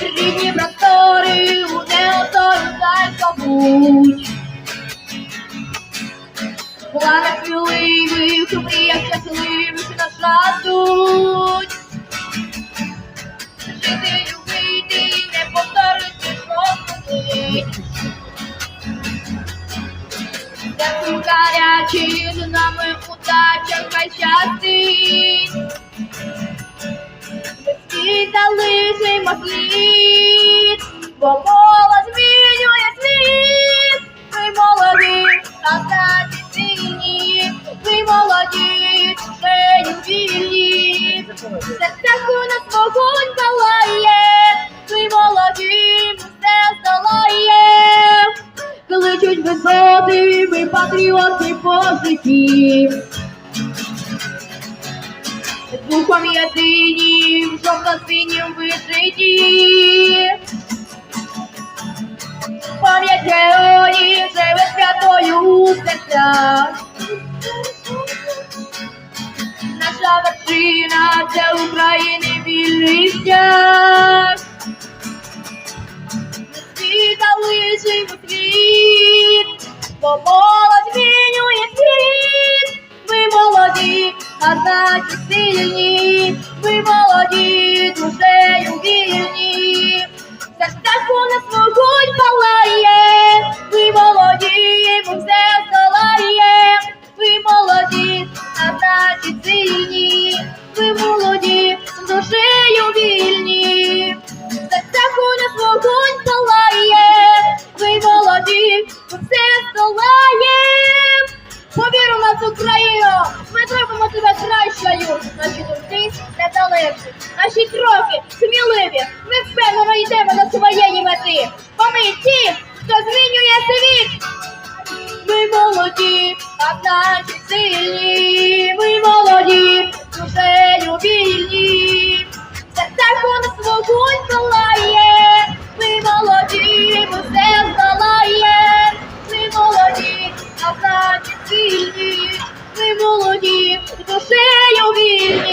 Рідні простори у неотою забудь. Планах хвиливих, у мріях щасливих наша суть. Жити, любити, не повторити жодної. Дякую гарячі, з нами удача хай щастить. Ми залишимо слід, бо молодь змінює світ. Ви молоді, а значить сильні, ви молоді, душею вільні. Серцях у нас вогонь палає, ви молоді, ми все здолає. Кличуть висоти, ви патріоти по житті. Духом єдинім, жовто-синім вишиті. Пам'ять героїв живе святою у. Наша вершина це України вільний шлях. Ми залишимо світ, бо молодь змінює світ. Ви молоді, а значить сильні, молоді, душею вільні. В серцях у нас вогонь палає, ви молоді, ми все здолає. Ви молоді, а значить сильні, ви молоді, душею вільні. В серцях у нас вогонь палає, ви молоді, ми все здолаєм нас, Україно! Ми зробимо тебе кращою! Наші думки недалекі, наші кроки сміливі. Ми впевнено йдемо до своєї мети. Бо ми ті, хто змінює світ. Ми молоді, а значить сильні. Ми молоді. você e ouvir